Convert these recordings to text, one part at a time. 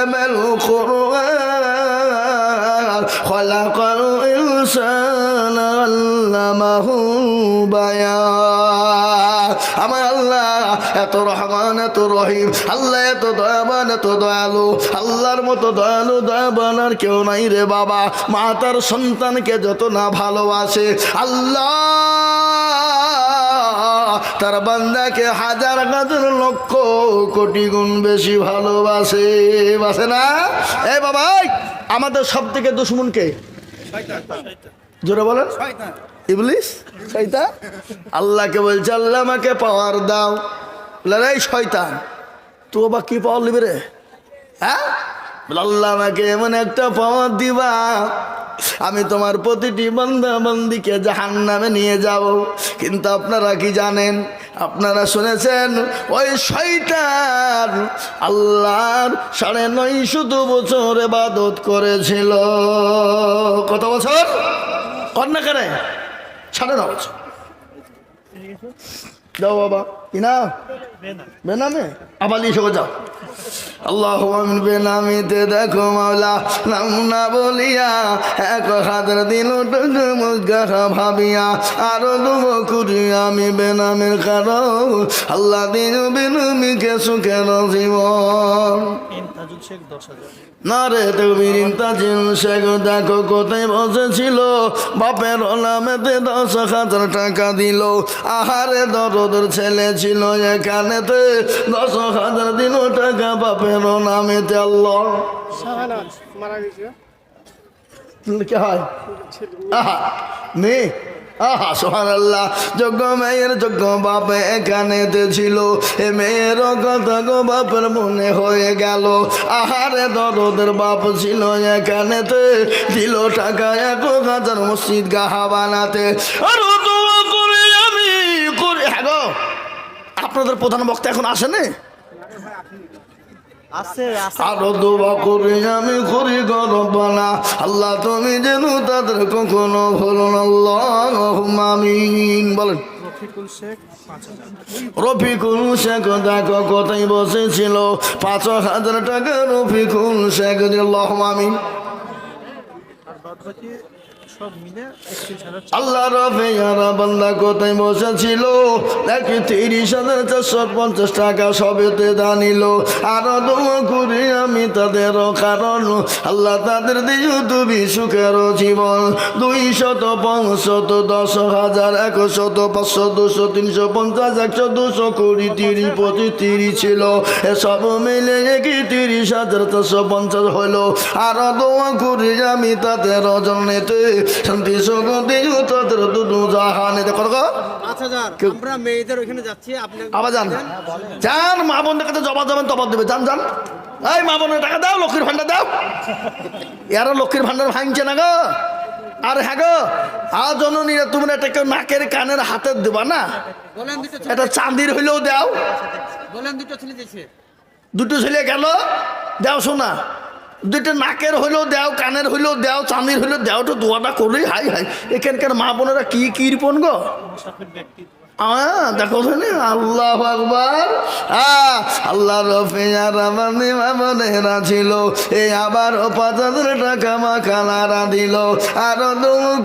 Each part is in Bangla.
আল্লামাল কুরআন খলাকাল ইনসান আল্লামাহু বায়ান আমার আল্লাহ এত রহমান, এত রহিম। আল্লাহ এত দয়াবান, এত দয়ালু। আল্লাহর মতো দয়ালু, দয়াবান আর কেউ নাই রে বাবা। মা তার সন্তানকে যত না ভালোবাসে, আল্লাহ তার বান্দাকে হাজার হাজার লক্ষ কোটি গুণ বেশি ভালোবাসে। বাসে না? এ বাবা আমাদের সব থেকে দুশ্মনকে জোরে বলেন। ইবলিস? শয়তান? আল্লাহকে বলছে, আল্লাহ আমাকে পাওয়ার দাও। রে শয়তান তো বা কি পাওয়ার নিবে রে? হ্যাঁ? আল্লাহ আমাকে এমন একটা পাওয়ার দিবা আমি তোমার প্রতিটি বন্ধা বন্দিকে জাহান নামে নিয়ে যাব। কিন্তু আপনারা কি জানেন? আপনারা শুনেছেন, ওই শয়তান আল্লাহর সাড়ে নয় শুধু বছর এবাদত করেছিল। কত বছর? কন্যা কেন? সাড়ে ন বছর। যাও বাবা। কিনা বেনামে আবার লিখে যাও। আল্লাহ বেনামিতে দেখো মাওলা নাম না বলিয়া এক দিন মুগা ভাবিয়া। আরও দুব করি আমি বেনামের কারণ। আল্লাহ দিন বেনামিকে সুখের জীবন। দশ হাজার। না রে তুমি তাজিল শেখ দেখো কোথায় বসেছিল। বাপের নামেতে দশ হাজার টাকা দিল। আহারে দরদের ছেলে ছিল এখানেতে। দশ হাজার দিন টাকা বাপের নামেতে আল্লাহ। শাহানাজ মারা গেছে। কি হয়? আহা মেয়ে আহা ছিল, এ মেয়ের বাপের মনে হয়ে গেল। বাপ ছিল এক মসজিদ গাহা বানাতে। আর আমি হ্যাঁ আপনাদের প্রধান বক্তা এখন আসেনি? আরও দোয়া করি আমি করি গরবানা আল্লাহ তুমি যেন তাদের কখনো ভুলো না। আল্লাহ আমিন। বলেন। রফিকুল শেখ দেখো কোথায় বসেছিল? পাঁচ হাজার টাকা রফিকুল শেখ আল্লাহ আমিন। কোথায় দেখি তিরিশ হাজার চারশো পঞ্চাশ টাকা আমি তাদের কারণ। আল্লাহ তাদের দিও তুমি সুখের জীবন। দুই শত পাঁচশত দশ হাজার একশত পাঁচশো দুশো তিনশো পঞ্চাশ একশো দুশো কুড়ি, তিরিশ, পঁচিশ, তিরিশ ছিল। এসব মিলে কি তিরিশ হাজার চারশো পঞ্চাশ হলো আর দোয়া করি আমি তাদের জনেতে শান্তি সুগন্ধি তাদের দুদু জাহানে। দেখো দেখো আমরা মেয়েদের ওইখানে যাচ্ছি আপনি আবার যান। যান মা বোনদের কাছে জবাব দেবেন তবাব দেবে যান যান। এই মা বোনের টাকা দাও লক্ষ্মীর ভান্ডার দাও। এরা লক্ষ্মীর ভান্ডার ভাঙছে না গো। আর হ্যাঁ গো আর জননী তোমরা এটা কেউ নাকের কানের হাতে দেবা না? এটা চাঁদির হইলেও দাও। বলেন দুটো ছেলে দিয়েছে। দুটো ছেলে গেল। দেও শোনা। দুটো নাকের হইলেও দেও, কানের হইলেও দেও চাঁদির হইলেও দেও তো দোয়াটা করলেই হাই হাই। এখানকার মা বোনেরা কি কি রিপন গো? দেখো আল্লাহ আকবার। আল্লাহ আবার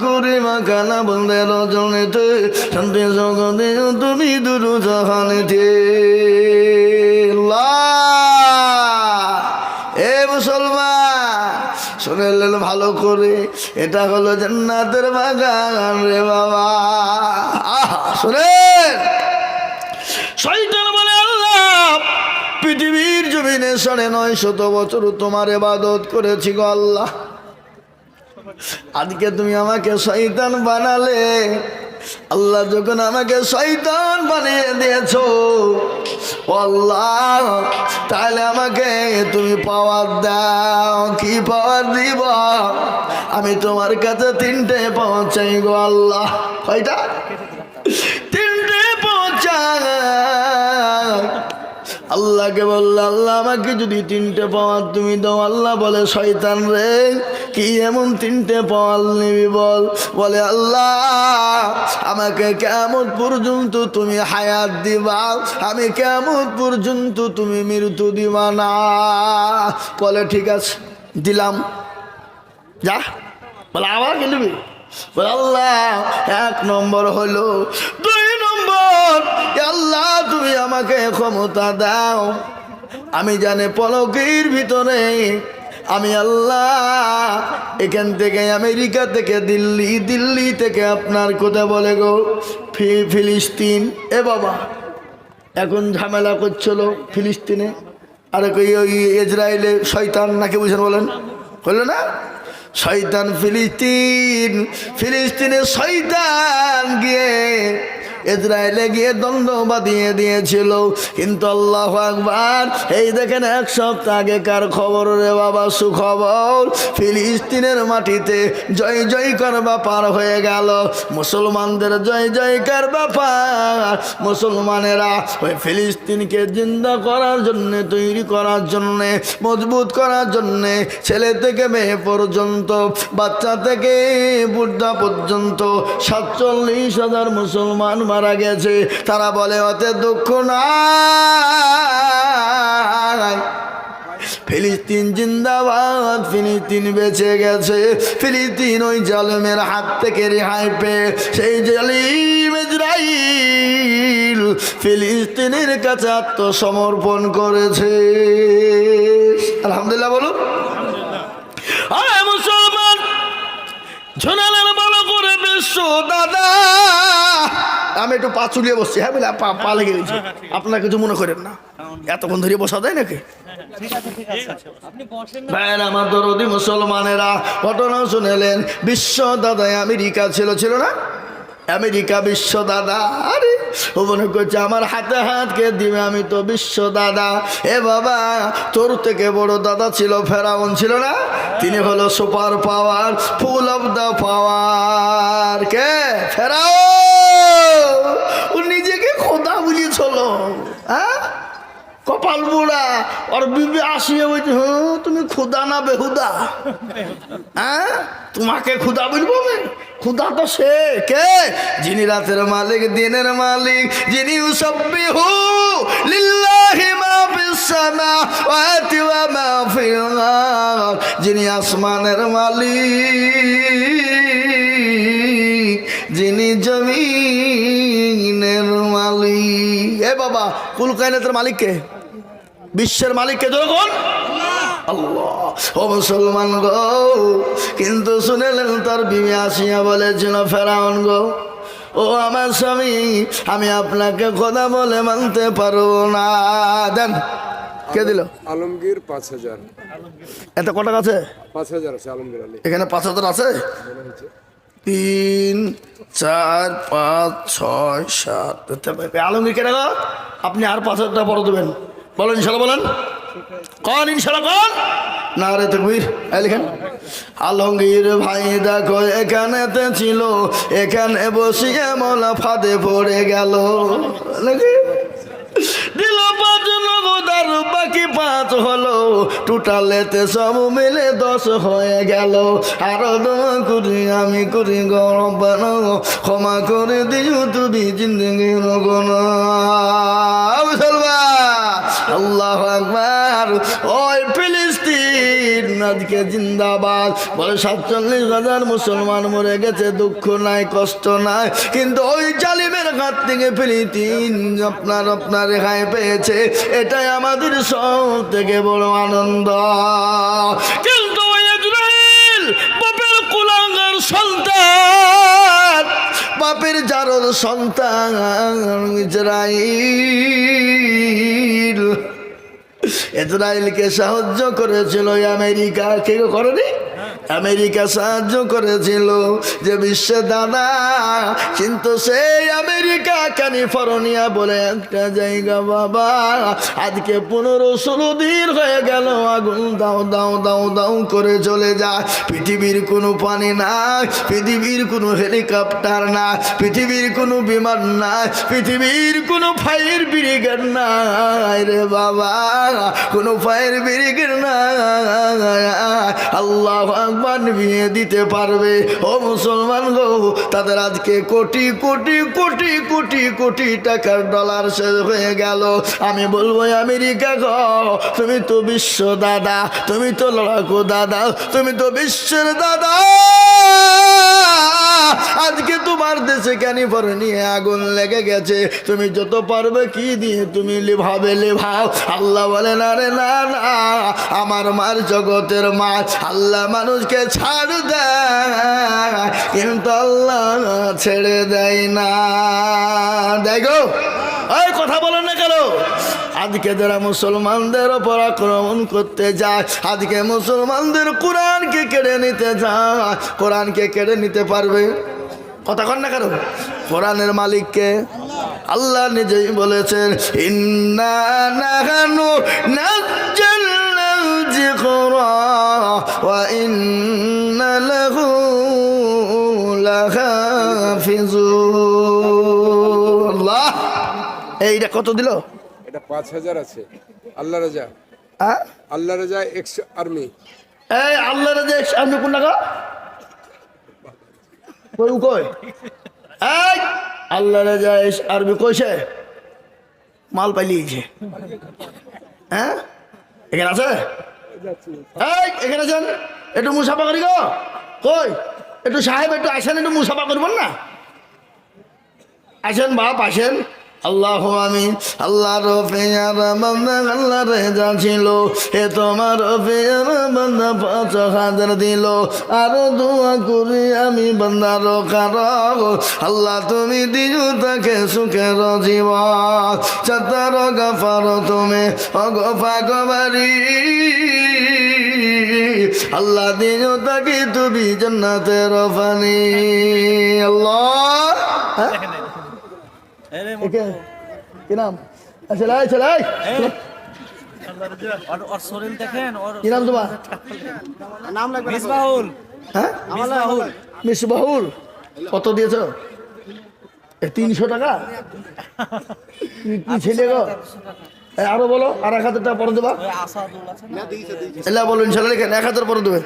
কুড়ি মাখানা শুনেলেন ভালো করে এটা হলো জান্নাতের বাগান রে বাবা। শুনেন। শয়তান বলে, আল্লাহ, পৃথিবীর জমিনে সাড়ে নয় শত বছর তোমার এবাদত করেছি গো আল্লাহ। আজকে তুমি আমাকে শয়তান বানালে। আল্লাহ যখন আমাকে শয়তান বানিয়ে দিয়েছ আল্লাহ, তাহলে আমাকে তুমি পাওয়ার দাও। কি পাওয়ার দিব? আমি তোমার কাছে তিনটে পৌঁছাই গো আল্লাহ। কয়টা? তিনটে পৌঁছাই আল্লাহকে বলল, আল্লাহ, আমাকে যদি তিনটে পাওয়ার তুমি দাও, আল্লাহ বলে, শয়তান রে কি এমন তিনটে পাওয়ার নিবি বল? বলে, আল্লাহ, আমাকে কেমন পর্যন্ত তুমি হায়াত দিবা? আমি কেমন পর্যন্ত তুমি মৃত্যু দিবা না? বলে, ঠিক আছে, দিলাম। যা। বলে, আবার কিনবি বলে, আল্লাহ, এক নম্বর হলো, দুই নম্বর আল্লাহ, তুমি আমাকে ক্ষমতা দাও। আমি জানে পলকের ভিতরে আমি আল্লাহ, এখান থেকে আমেরিকা থেকে দিল্লি দিল্লি থেকে আপনার কোথায় বলে গো, ফি, ফিলিস্তিন। এ বাবা, এখন ঝামেলা করছিল ফিলিস্তিনে। আর ওই ইসরায়েলে শয়তান নাকি বুঝেন বলেন? হলো না? শয়তান ফিলিস্তিন, ফিলিস্তিনে শয়তান গিয়ে ইসরায়েলে গিয়ে দ্বন্দ্ব বাঁধিয়ে দিয়েছিল। কিন্তু আল্লাহ আকবার, এই দেখেন এক সপ্তাহ আগেকার খবর রে বাবা, সুখবর। ফিলিস্তিনের মাটিতে জয় জয়কার ব্যাপার হয়ে গেল। মুসলমানদের জয় জয়কার ব্যাপার। মুসলমানেরা ওই ফিলিস্তিনকে জিন্দা করার জন্যে, তৈরি করার জন্যে, মজবুত করার জন্যে, ছেলে থেকে মেয়ে পর্যন্ত, বাচ্চা থেকে বুদ্ধা পর্যন্ত সাতচল্লিশ হাজার মুসলমান মারা গেছে। তারা বলে, অতে দুঃখ নাই। ফিলিস্তিন জিন্দাবাদ, ফিলিস্তিন বেঁচে গেছে। ফিলিস্তিন ওই জালেমের হাত থেকে রেহাই পেয়ে, সেই জালিম ইসরাইল ফিলিস্তিনের কাছে আত্মসমর্পণ করেছে। আলহামদুলিল্লাহ বলুন। মুসলমান ঝোনালের বড় করে বিশ্ব দাদা আমি একটু পা চুলিয়ে বসছি। হ্যাঁ বলে, পা পা লেগে গেছে। আপনারা কিছু মনে করেন না। এতক্ষণ ধরে বসা যায় নাকি? ভাইয়ের, আমার দরদি মুসলমানেরা ঘটনা শুনেলেন। বিশ্ব দাদা আমেরিকা ছিল ছিল না? আমেরিকা বিশ্ব দাদা। আরে, ও মনে করছে, আমার হাতে হাতকে দিবে? আমি তো বিশ্ব দাদা। এ বাবা, তোর থেকে বড় দাদা ছিল ফেরাউন, ছিল না? তিনি হলো super power, full of the power. K? Pharaoh ও নিজেকে খোদা বুঝিয়েছিল হ্যাঁ কপাল বুড়া, ওর বিবি আসিয়ে বলছে হ্যাঁ তুমি খুদা না বেহুদা? হ্যাঁ তোমাকে খুদা বলব খুদা তো সে, কে? যিনি রাতের মালিক, দিনের মালিক, যিনি উসাব্বিহু লিল্লাহি মা ফিস সামাওয়াতি ওয়া মা ফিল আরদ, যিনি আসমানের মালিক, যিনি জমিনের মালিক। এ বাবা, কুল কায়নাতের মালিক কে? বিশ্বের মালিককে যখন আল্লাহ। ও মুসলমান গো কিন্তু শুনেলেন তার বিবি আসিয়া বলেছিল ফেরাউন গো ও আমার স্বামী আমি আপনাকে কথা বলে মানতে পারব না। দেন কে দিল? আলমগীর পাঁচ হাজার। এত কটা আছে? পাঁচ হাজার আছে আলমগীর আলী। এখানে পাঁচ হাজার আছে? তিন চার পাঁচ ছয় সাত আলমগীর কেন আপনি আর পাঁচ হাজার টাকা বড় দেবেন। বলেন, ইনশাল্লাহ বলেন। কন, ইনশাল্লাহ কন। না রে তকবীর লিখেন। আলমগীর ভাই, দেখো, এখানেতে ছিল। এখানে বসিয়ে মোলা ফাঁদে পড়ে গেল। দিল পাঁচ নগদার, বাকি পাঁচ হলো। টোটালেতে সব মিলে দশ হয়ে গেল। আরও দোয়া করি, আমি করি গরম ক্ষমা করে দিও, তুমি জিন্দগি রগনা আল্লাহ আকবার। ওই ফিলিস্তিন আজকে জিন্দাবাদ। বলে সাতচল্লিশ হাজার মুসলমান মরে গেছে, দুঃখ নাই, কষ্ট নাই। কিন্তু ওই জালিমের হাত থেকে ফিলিস্তিন আপনার আপনার রেখায় পেয়েছে। এটাই আমাদের সব থেকে বড় আনন্দ। কিন্তু সন্তান। বাপের জারর সন্তান ইসরায়েল ইসরায়েলকে সাহায্য করেছিল আমেরিকা। কেউ করেনি? আমেরিকা সাহায্য করেছিল যে বিশ্বে দাদা, কিন্তু সেই আমেরিকা ক্যালিফোর্নিয়া বলে একটা জায়গা বাবা, আজকে পনেরো ষোলো দিন হয়ে গেল, আগুন দাও দাও দাও দাও করে চলে যায় পৃথিবীর কোনো পানি নাই, পৃথিবীর কোনো হেলিকপ্টার না পৃথিবীর কোনো বিমান নাই, পৃথিবীর কোনো ফায়ার ব্রিগেড নাই রে বাবা, কোনো ফায়ার ব্রিগেড নাই। আল্লাহ আকবার নিভিয়ে দিতে পারবে। ও মুসলমান গো, তাদের আজকে কোটি কোটি কোটি কোটি কোটি টাকার ডলার শেষ হয়ে গেল। আমি বলব আমেরিকা গো, তুমি তো বিশ্ব দাদা, তুমি তো লড়াকু দাদা, তুমি তো বিশ্বের দাদা। আজকে তোমার দেশে কেন ক্যালিফোর্নিয়া আগুন লেগে গেছে। তুমি যত পারবে কি দিয়ে তুমি লিভাবে লিভাও। আল্লাহ বলেন, আরে না না, আমার মার জগতের মা, আল্লাহ মানুষকে ছাড় দেয়, কিন্তু আল্লাহ ছেড়ে দেয় না। দেখো ওই কথা বলেন না কেন? আজকে যারা মুসলমানদের ওপর আক্রমণ করতে যায়, আজকে মুসলমানদের কোরআনকে কেড়ে নিতে যায়, কোরআনকে কেড়ে নিতে পারবে? কথা কন না কেন? কোরআনের মালিককে আল্লাহ নিজেই বলেছেন, ইন্না ওয়া ইন্না লাহু লাহাফিজুন এইটা কত দিল? এটা পাঁচ হাজার আছে। আল্লাহ রাজা। আল্লাহ রাজা এক্স আর্মি এই আল্লাহ রাজা আমি কোন টাকা কই কই? এই আল্লাহ রাজা এস আরবি কইছে মাল পাইলিয়েছে হ্যাঁ? এখানে আছে? এখানে আছেন? একটু মুসাফা করি গো। কই? একটু সাহেব, একটু আসেন, একটু মুসাফা করবেন না? আসেন বাপ, আসেন। আল্লাহ আমি আল্লাহ রফিয়ার বান্দা আল্লাহ রেজা ছিল। এ তোমার রফিয়ার বান্দা পাঁচ হাজার দিল। আরও দোয়া করি আমি বান্দার কার আল্লাহ তুমি দিও তাকে সুখের জীবন। চাতার গাফার তুমি অগফা গবারি আল্লাহ দিও তাকে তুমি জন্নাতের ফানি। আল্লাহ কি নাম? চলাই চলাই ওর শরীর দেখেন ওর কি নাম তোমার? নাম লাগবে মিসবাহুল হ্যাঁ? মিসবাহুল মিসবাহুল কত দিয়েছ? তিনশো টাকা? ছেলে গো? এ, আরও বলো আর এক হাজার টাকা পরে দেবা। বলো ইনশাল্লাহ এক হাজার পরে দেবে।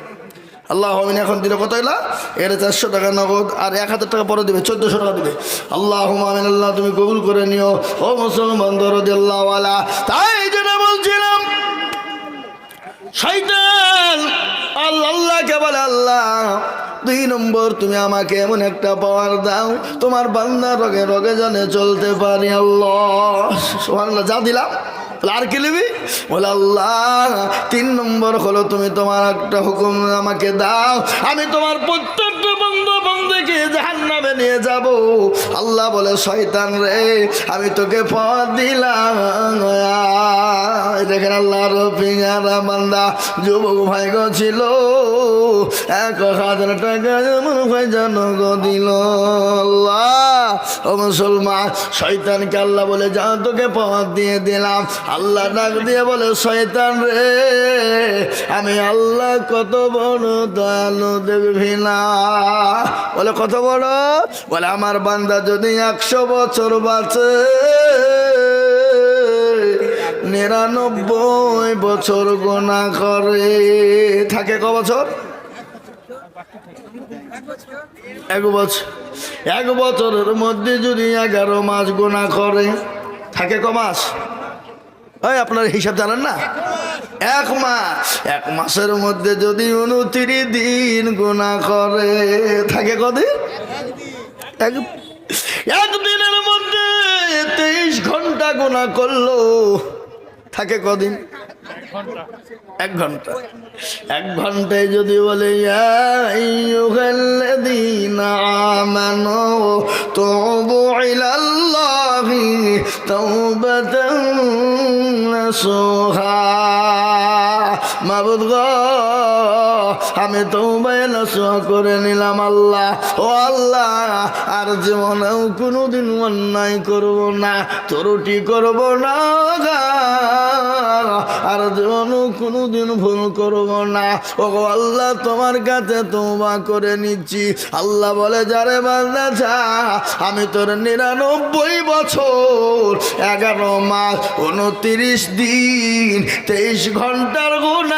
আল্লাহ আমিন এখন দিলে কত এলা এটা চারশো টাকা নগদ আর এক হাজার টাকা পরে দেবে, চোদ্দশো টাকা দেবে। আল্লাহ আমিন, আল্লাহ তুমি কবুল করে নিও। ও মুসলমান দরদি আল্লাহওয়ালা তাই যেটা বলছিলাম, শয়তান, আল্লাহ, আল্লাহকে বলে, আল্লাহ, দুই নম্বর তুমি আমাকে এমন একটা পাওয়ার দাও, তোমার বান্দা রগে রগে জানে চলতে পারি আল্লাহ। সুবহানাল্লাহ, যা দিলাম। আর কি নিবি বলে, আল্লাহ, তিন নম্বর হলো তুমি তোমার একটা হুকুম আমাকে দাও। আমি তোমার প্রত্যেকটা বন্ধু বন্ধুকে জাহান নামে নিয়ে যাব। আল্লাহ বলে, শয়তান রে, আমি তোকে পথ দিলাম। দেখেন আল্লাহর পিয়ারা বান্দা, যুবক ভাই গো এক হাজার টাকা যেমন ভাই দিল। আল্লাহ, ও মুসলমান, শয়তানকে আল্লাহ বলে যা তোকে পথ দিয়ে দিলাম। আল্লাহ ডাক দিয়ে বলে, শয়তান রে, আমি আল্লাহ কত বড় দয়ালু দেখবি না। বলে, কত বড়? বলে, আমার বান্দা যদি একশো বছর বাঁচে, নিরানব্বই বছর গোনা করে। থাকে ক বছর? এক বছর। এক বছরের মধ্যে যদি এগারো মাস গোনা করে, থাকে ক মাস? ওই আপনার হিসাব জানেন না? এক মাস। এক মাসের মধ্যে যদি উনত্রিশ দিন গুণা করে, থাকে কদিন? এক একদিনের মধ্যে তেইশ ঘণ্টা গুণা করল, থাকে কদিন? এক ঘণ্টা। এক ঘন্টায় যদি বলে আমানো তবু ইলাল্লাহি তাওবাতান নাসুহা। মাবুদ গ, আমি তো নসুয়া করে নিলাম আল্লাহ। ও আল্লাহ, আর জীবনেও কোনোদিন অন্যায় করব না, ত্রুটি করব না। আর জীবনেও কোনোদিন ভুল করব না। ও আল্লাহ, তোমার কাছে তোমা করে নিচ্ছি। আল্লাহ বলে, যারে বান্দা যা, আমি তোর নিরানব্বই বছর, এগারো মাস, উনত্রিশ দিন, তেইশ ঘণ্টার গুণা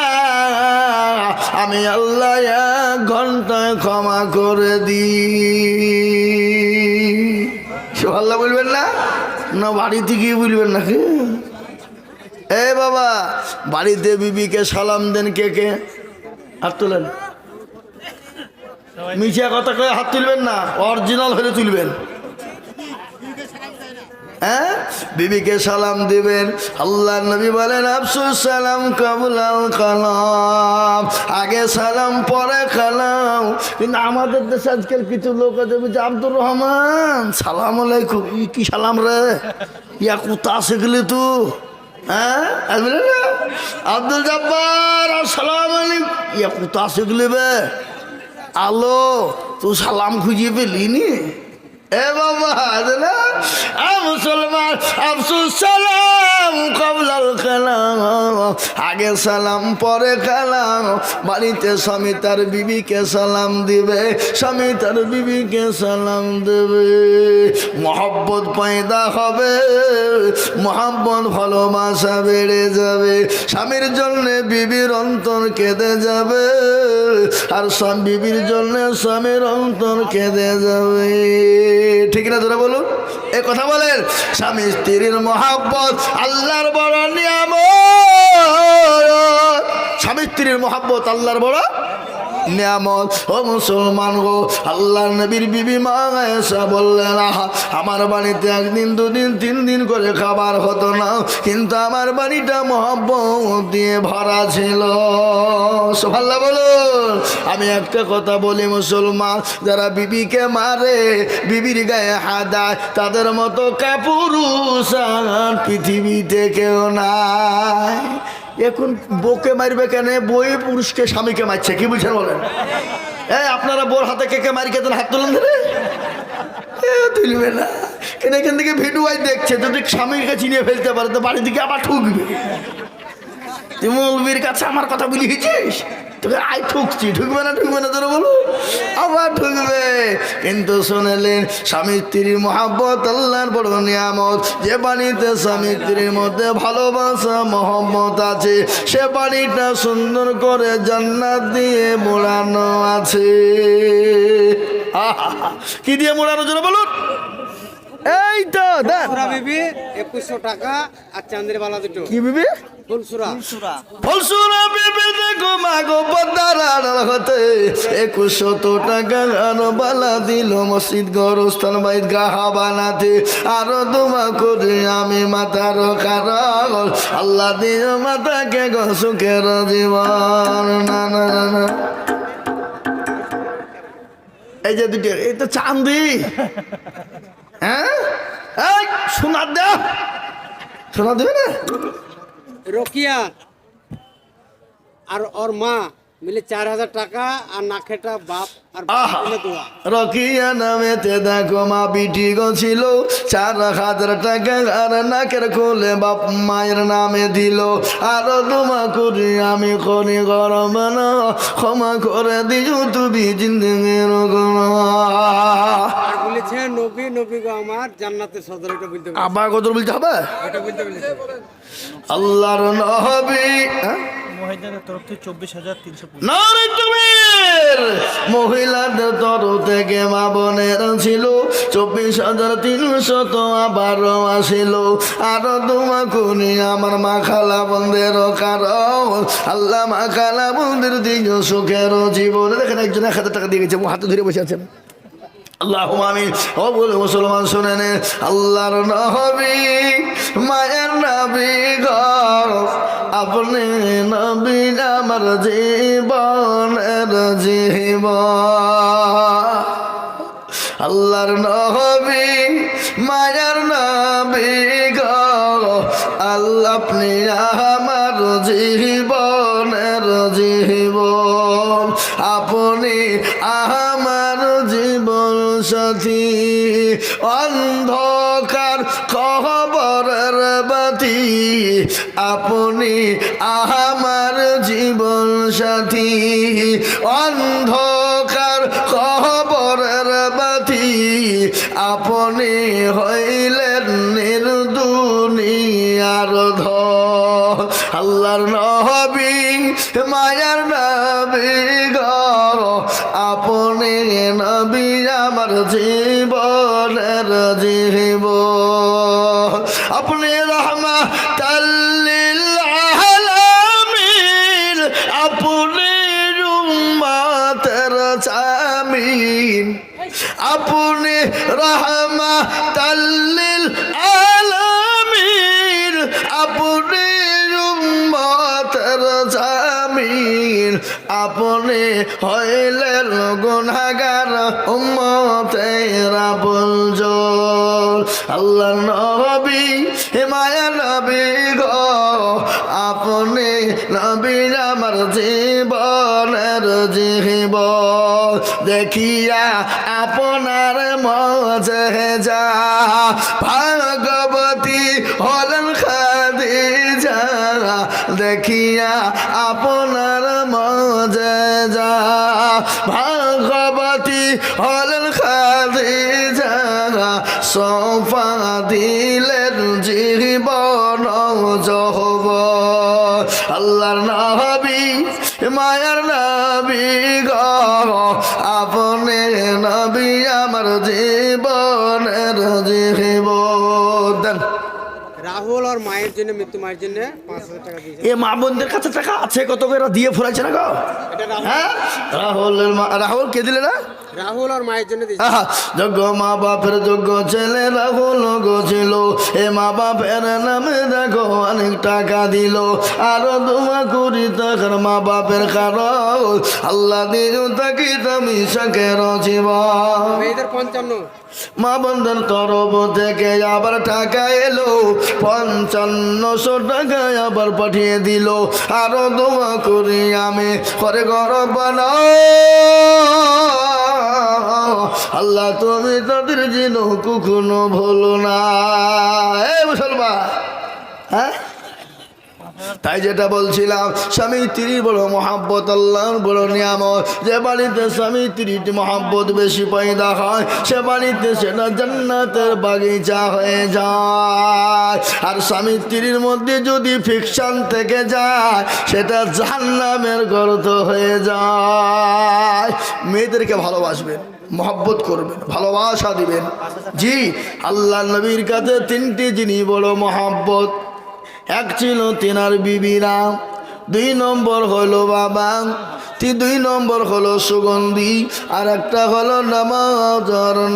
আমি আল্লাহ এক ঘন্টায় ক্ষমা করে দিই আল্লাহ বলবেন না? না, বাড়িতে গিয়ে বলবেন নাকি? এ বাবা, বাড়িতে বিবিকে সালাম দেন কে কে? হাত তোলেন। মিশিয়া কথা করে হাত তুলবেন না, অরিজিনাল হলে তুলবেন। হ্যাঁ? বিবিকে সালাম দিবেন। আল্লাহ নবী বলেন, আফসুস, সালাম কাবুলাল কালাম। আগে সালাম, পরে কালাম। কিন্তু আমাদের দেশে আজকাল কিছু লোক আছে, বলছে, আব্দুর রহমান, সালাম আলাইকুম। ই, কি সালাম রে? ইয়া কুতা শিখলি তু। হ্যাঁ? আব্দুল জব্বার, আসসালাম আলাইকুম। ইয়া কুতা শিখলি বে। আলো, তুই সালাম খুঁজিয়ে পেলি নি? কালাম, আগে সালাম, পরে কালাম। বাড়িতে স্বামী তার বিবিকে সালাম দিবে, স্বামী তার বিবিকে সালাম দেবে। মহব্বত পয়দা হবে, মহাব্বত ভালোবাসা বেড়ে যাবে। স্বামীর জন্য বিবির অন্তর কেঁদে যাবে, আর স্বামী বিবির জন্য স্বামীর অন্তর কেঁদে যাবে। ঠিক না তোরা বলুন? এ কথা বলেন। স্বামী স্ত্রীর মহাব্বত, আল্লাহর বড় নিয়াম স্বামী স্ত্রীর মহাব্বত, আল্লাহর বড় নিয়ামত। ও মুসলমান গো, আল্লাহ নবীর বিবি মা এসা বললেন, আহা, আমার বাড়িতে একদিন, দুদিন, তিন দিন করে খাবার হতো না, কিন্তু আমার বাড়িটা মহব্বত দিয়ে ভরা ছিল। সোভাল্লা বলুন। আমি একটা কথা বলি, মুসলমান, যারা বিবিকে মারে, বিবির গায়ে হাদায় তাদের মতো কাপুরুষ পৃথিবীতে কেউ নাই। এখন বউকে মারবে কেন? বই পুরুষকে স্বামীকে মারছে, কি বুঝছেন বলেন? এই, আপনারা বোর হাতে কে কে মারি কেতেন হাত তুলেন ধরে? তুলবে না। কেন এখান থেকে ভিডিও দেখছে, যদি স্বামীকে চিনিয়ে ফেলতে পারে, তো বাড়ির দিকে আবার ঠুকবে। তুই মৌলবীর কাছে আমার কথা বলিয়েছিস তোকে আয় ঠুকছি ঢুকবে না ঢুকবে না তোর বলো আবার ঢুকবে কিন্তু শুনেলেন স্বামী স্ত্রীর মহাব্বত আল্লাহর বড় নিয়ামত। যে বাড়িতে স্বামী স্ত্রীর মধ্যে ভালোবাসা মহব্বত আছে সে বাড়িটা সুন্দর করে জান্নাত দিয়ে মোড়ানো আছে! কি দিয়ে মোড়ানো জন্য বলুন? এই তো দেখ। বিবি একুশশো টাকা আর চান্দের বালা দুটো। কি বিবি? ফুল সুরা ফলসুরা বিবি দেখো মাগো পদ্মার হতে একুশ শত টাকা আর দিল মসজিদ গরস্থান বাইত গাহা বানাতে। আরও দুমা করে আমি মাথার কারণ। আল্লাহ দিও মাতাকে গো সুখের জীবন। না না না এই যে দুটো, এই তো চান্দি হ্যাঁ? সোনার দে। সোনা দেবে না? রকিয়া। আর ওর মা মিলে চার হাজার টাকা আর নাখেটা বাপ আর আহা মিলে দোয়া রকিয়া নামেতে দেখো মা বিটি গছিল চার হাজার টাকা আর নাকের খুলে বাপ মায়ের নামে দিল। আর তোমা করি আমি করি গরম না ক্ষমা করে দিও তুমি জিন্দগির আর বলেছে নবী নবী গো আমার জান্নাতের সদর এটা বলতে আবার কত বলতে হবে? এটা বলতে আল্লাহর নবী হ্যাঁ? মহিলাদের তরফ থেকে চব্বিশ হাজার তিনশো তুমির মহিলাদের তর থেকে মা বোনের ছিল। চব্বিশ হাজার তিনশত আবারও আসিল। আরও তোমা কুনি আমার মা খালা বন্ধের কারণ। আল্লাহ মা খালা বন্ধের দিন সুখের জীবন। দেখেন একজন এক হাজার টাকা দিয়ে গেছে, হাতে ধরে বসে আছেন। আল্লাহ আমি ও বলে মুসলমান শুনে নে, আল্লাহর নবী, মায়ের নবী গো। আপনি নবী আমার জীবনের জীবন। আল্লাহর নবী, মায়ের নবী আপনি আমার জীবনের জীবন। আপনি আমার জীবন সাথী, অন্ধকার খবরের বাতি, আপনি আমার জীবন সাথী। অন্ধকার খবরের বাতি, আপনি হইলেন নির্দুনিয়ার ধ আল্লাহর নবী, মায়ার নবী গর, আপনি নবী আমার জীবনের আপনি আপনি হইলেন গুনাগার উম্মতের আবুল আল্লাহ নবী, হিমায়া নবী গো, আপনি নবী আমার জীবনের জীব। দেখিয়া আপনার মজে যা, ভাগবতী হলেন খাদিজা। দেখিয়া আপনার যা, ভাগবতী হলেন খাদিজা, সোফা দিলেন জীবন জহব। আল্লাহর নবী, মায়ার নবী গ, আপনি নবী আমার জীবনের আর মায়ের জন্য মৃত্যু মায়ের জন্য পাঁচ হাজার টাকা দিয়েছে। এ মা বোনদের কাছে টাকা আছে কত করে দিয়ে ফুরাইছে না গো? হ্যাঁ? রাহুল রাহুল কে দিলে না? রাহুল আর মায়ের জন্য যোগ্য মা বাপের যোগ্য ছেলে রাহুল গো ছিল। এ মা বাপের নামে দেখো অনেক টাকা দিল। আরও দোয়া করি তাকার মা বাপের কারণ। আল্লাহ দিল তাকি তুমি সকের জীবন পঞ্চান্ন। মা বন্ধন তরফ থেকে আবার টাকা এলো। পঞ্চান্নশো টাকা আবার পাঠিয়ে দিল। আরও দোয়া করি আমি করে গরব বানাও। আল্লাহ তুমি তাদের যেন কখনো ভুলো না। এ মুসলমান হ্যাঁ? তাই যেটা বলছিলাম, স্বামী স্ত্রী বড় মহাব্বত আল্লাহর বড় নিয়ামত। যে বাড়িতে স্বামী স্ত্রীর মহাব্বত বেশি পয়দা হয়, সে বাড়িতে সেটা জান্নাতের বাগিচা হয়ে যায়। আর স্বামী স্ত্রীর মধ্যে যদি ফিকশন থেকে যায়, সেটা জাহান্নামের গর্ত হয়ে যায়। মেয়েদেরকে ভালোবাসবেন, মহব্বত করবেন, ভালোবাসা দিবেন। জি, আল্লাহ নবীর কাছে তিনটি জিনিস বড় মহাব্বত। এক ছিল তেনার বিবিরা, দুই নম্বর হলো বাবা দুই নম্বর হলো সুগন্ধি, আর একটা হলো নামাজ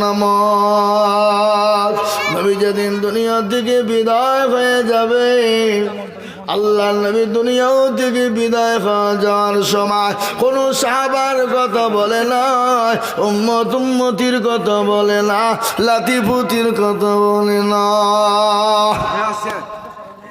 নামাজ। নবী যেদিন দুনিয়া থেকে বিদায় হয়ে যাবে, আল্লাহ নবী দুনিয়াও থেকে বিদায় হয়ে যাওয়ার সময় কোনো সাহাবার কথা বলে না, উম্মত উম্মতির কথা বলে না লাতিপুতির কথা বলে না।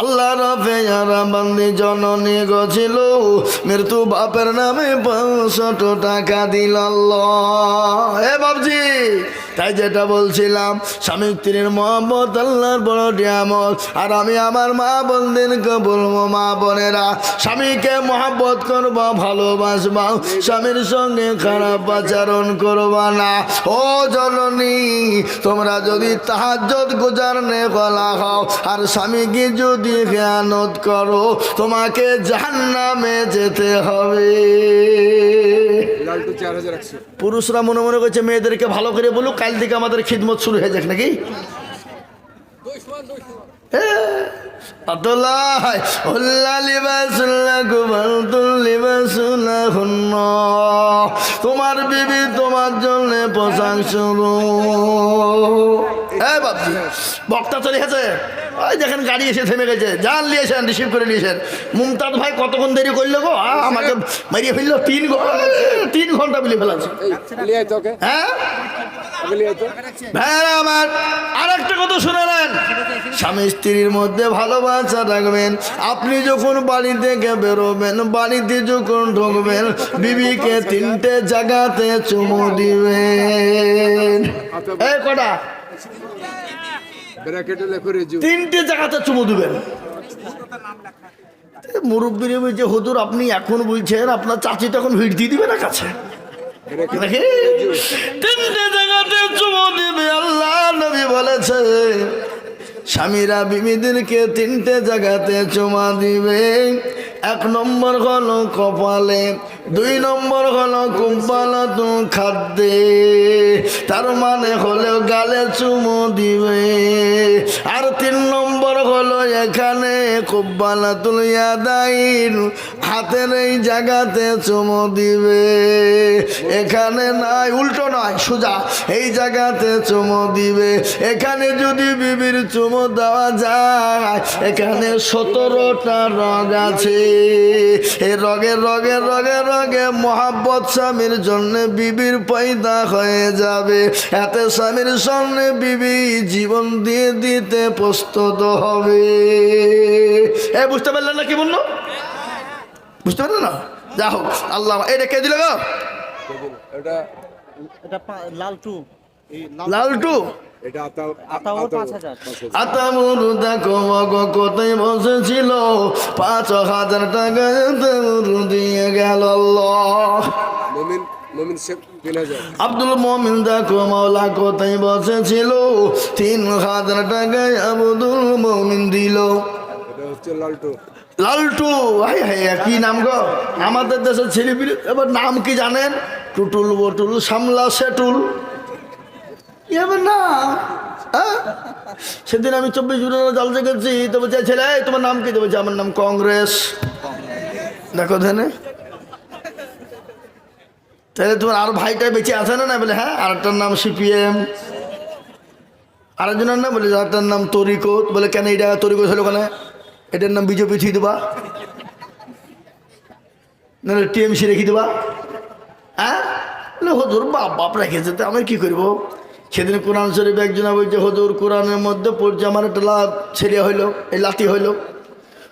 আল্লাহ রফে বান্দি জননী গছিল মৃত্যু বাপের নামে পাঁচশত টাকা দিল হে বাবজি তাই যেটা বলছিলাম, স্বামী স্ত্রীর মোহাম্মত আল্লাহর বড় নিয়ামত। আর আমি আমার মা বোনদেরকে বলব মা বোনেরা, স্বামীকে মহাব্বত করবা, ভালোবাসবা, স্বামীর সঙ্গে খারাপ আচরণ করবা না। ও জননী, তোমরা যদি তাহাজ গুজার নে বলা হও আর স্বামী কি স্বামীকে যদি খেয়ানত করো তোমাকে জাহান্নামে যেতে হবে। পুরুষরা মনে মনে করছে মেয়েদেরকে ভালো করে বলুক কাল থেকে আমাদের খিদমত শুরু হয়ে যাক নাকি? তোমার বিবি তোমার জন্য পোশাক শুরু। বক্তা চলে গেছে। ওই দেখেন গাড়ি এসে থেমে গেছে। যান নিয়েছেন রিসিভ করে নিয়েছেন। মুমতাজ ভাই কতক্ষণ দেরি করল গো? আমাকে মারিয়ে ফেলল তিন ঘণ্টা তিন ঘণ্টা বলে ওকে হ্যাঁ? আমার কথা স্বামী স্ত্রীর মধ্যে ভালোবাসা রাখবেন। আপনি যখন বাড়ি থেকে বেরোবেন, বাড়িতে যখন ঢুকবেন, বিবিকে তিনটে জায়গাতে চুমু দিবেন। এই কটা? ব্র্যাকেটে লেখো রেজু তিনটে জায়গাতে চুমু দিবেন। মুরব্বীর যে হুজুর আপনি এখন বলছেন আপনার চাচি তখন ভিড় দিয়ে দিবে না কাছে। তিনটে জায়গাতে চুমু দিবে আল্লাহ নবী বলেছে। স্বামীরা বিবিদেরকে তিনটে জায়গাতে চুমা দিবে। এক নম্বর হলো কপালে, দুই নম্বর হলো কুম্পালত খাদ্যে। তার মানে হলেও গালে চুমু দিবে। আর তিন নম্বর হলো এখানে কুব্বালাতুল ইয়াদাইন। হাতের এই জায়গাতে চুমু দিবে। এখানে নাই, উল্টো নয়, সোজা। এই জায়গাতে চুমু দিবে। এখানে যদি বিবির চুমু দেওয়া যায়, এখানে সতেরোটা রগ আছে। এই রগে রগে রগে রগে মহাব্বত স্বামীর জন্য বিবির পয়দা হয়ে যাবে। এতে স্বামীর সামনে বিবি জীবন দিয়ে দিতে প্রস্তুত হবে এ বুঝতে পারলেন না কি বলল? বুঝতে পারলেন না? যা হোক আল্লাহ এটা কে দিল গো? লালটু। এটা আতা আতাউর পাঁচ হাজার। দেখো মগো কোথায় বসেছিল। পাঁচ হাজার টাকা আতামুরু দিয়ে গেল আব্দুল মমিন দেখো মাওলা কোথায় বসেছিল? তিন হাজার টাকায় আব্দুল মমিন দিল। লালটু। লালটু হাই হাই কি নাম গো? আমাদের দেশের ছেলে এবার নাম কি জানেন? টুটুল বটুল সামলা সেটুল। এবার না হ্যাঁ? সেদিন আমি চব্বিশ জুনের জাল গেছি তো বলছে ছেলে তোমার নাম কি? তো বলছে আমার নাম কংগ্রেস। দেখো ধেনে তাহলে তোমার আর ভাইটা বেঁচে আছে না? না বলে হ্যাঁ আরেকটার নাম সিপিএম। আরেকজনের নাম বলে যারটার নাম তরিকত। বলে, কেন এটা তরিকত হলো কেন? এটার নাম বিজেপি থুই দেবা। নাহলে টিএমসি রেখে দেবা। হ্যাঁ? হজুর, বাপ বাপ রেখেছে তো আমি কী করব? সেদিন কোরআন শরীফ একজনা বলছে, হজুর, কোরআনের মধ্যে পড়ছে আমার একটা লাভ ছেড়ে হইল, এই লাতি হইল।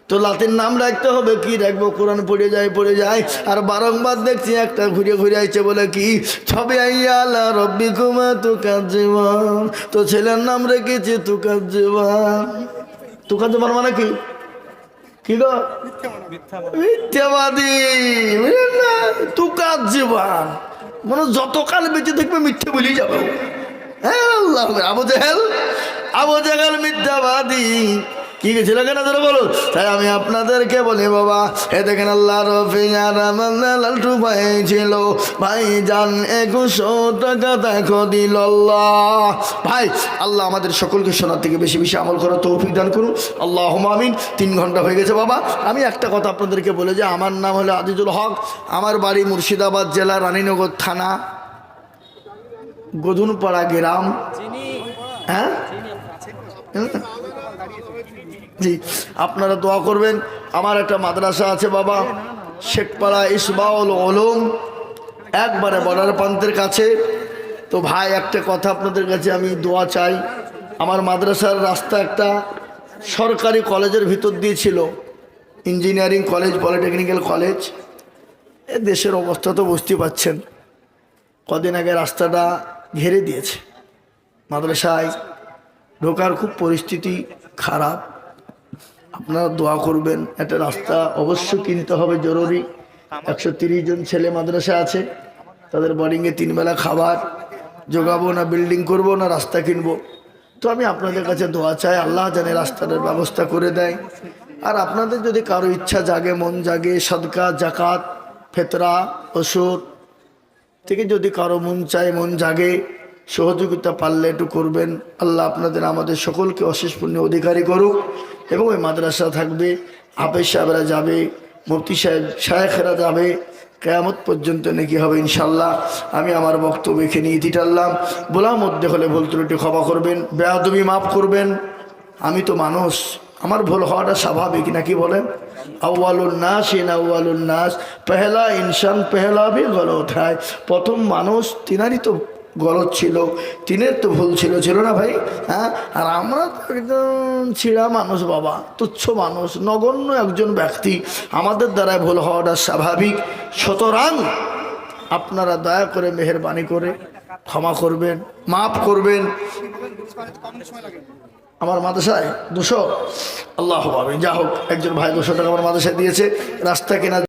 তো লাতির নাম রাখতে হবে, কি রাখব? কোরআন পড়ে যায় পড়ে যায়। আর বারংবার দেখছি একটা ঘুরে ঘুরে আইছে বলে কি, ছবি আইয়ালা রব্বি কুমা তু কাজীবান তো ছেলের নাম রেখেছে তু কাজীবান তু কাজীবান মানে কি? কি গো? মানে যতকাল বেঁচে মিথ্যে আবু জেহেল মিথ্যাবাদী। কি গেছিল কেন ধরে বলো তাই আমি আপনাদেরকে বলি বাবা এ দেখেন আল্লাহ রফিয়ার ভাই ছিল। ভাই যান একুশশো টাকা দেখো দিল ভাই আল্লাহ আমাদের সকলকে শোনার থেকে বেশি বেশি আমল করার তৌফিক দান করুন। আল্লাহ আমিন। তিন ঘণ্টা হয়ে গেছে বাবা। আমি একটা কথা আপনাদেরকে বলে যে আমার নাম হলো আজিজুল হক। আমার বাড়ি মুর্শিদাবাদ জেলা রানীনগর থানা গধুনপাড়া গ্রাম। হ্যাঁ? জি, আপনারা দোয়া করবেন। আমার একটা মাদ্রাসা আছে বাবা, শেখপাড়া ইসবাউল ওলম একবারে বর্ডার প্রান্তের কাছে। তো ভাই, একটা কথা আপনাদের কাছে আমি দোয়া চাই। আমার মাদ্রাসার রাস্তা একটা সরকারি কলেজের ভিতর দিয়ে ছিল। Engineering college, polytechnical college. এ দেশের অবস্থা তো বুঝতে পাচ্ছেন। কদিন আগে রাস্তাটা ঘেরে দিয়েছে। মাদ্রাসায় ঢোকার খুব পরিস্থিতি খারাপ। আপনারা দোয়া করবেন, একটা রাস্তা অবশ্য কিনতে হবে জরুরি। একশো জন ছেলে মাদ্রাসা আছে, তাদের বোর্ডিংয়ে তিনবেলা খাবার, জোগাবো না বিল্ডিং করব না, রাস্তা কিনবো। তো আমি আপনাদের কাছে দোয়া চাই, আল্লাহ জানে রাস্তাটার ব্যবস্থা করে দেয়। আর আপনাদের যদি কারও ইচ্ছা জাগে, মন জাগে, সদকা, জাকাত, ফেতরা ওষুধ থেকে যদি কারও মন চায়, মন জাগে সহযোগিতা পারলে একটু করবেন। আল্লাহ আপনাদের, আমাদের সকলকে অশেষ পুণ্য অধিকারী করুক। এবং ওই মাদ্রাসা থাকবে, হাফেজ সাহেবরা যাবে, মুফতি সাহেব, শায়েখরা যাবে, কেয়ামত পর্যন্ত নাকি হবে ইনশাল্লাহ আমি আমার বক্তব্য এখানে ইতি টানলাম। বলার মধ্যে হলে ভুল ত্রুটি ক্ষমা করবেন, বেয়াদবি মাফ করবেন। আমি তো মানুষ, আমার ভুল হওয়াটা স্বাভাবিক নাকি বলেন? আউ্বালুল নাস ইন আউ্বালুল নাস, পেহলা ইনসান পেহলা ভি গলত হয় প্রথম মানুষ, তিনারই তো গলত ছিল তিনের তো ভুল ছিল ছিল না ভাই? হ্যাঁ? আর আমরা তো একজন ছিঁড়া মানুষ বাবা, তুচ্ছ মানুষ, নগণ্য একজন ব্যক্তি। আমাদের দ্বারাই ভুল হওয়াটা স্বাভাবিক। সুতরাং আপনারা দয়া করে মেহরবানি করে ক্ষমা করবেন, মাফ করবেন। আমার মাদ্রাসায় দুশো? আল্লাহ যা হোক, একজন ভাই দুশো টাকা আমার মাদ্রাসায় দিয়েছে। রাস্তা কেনা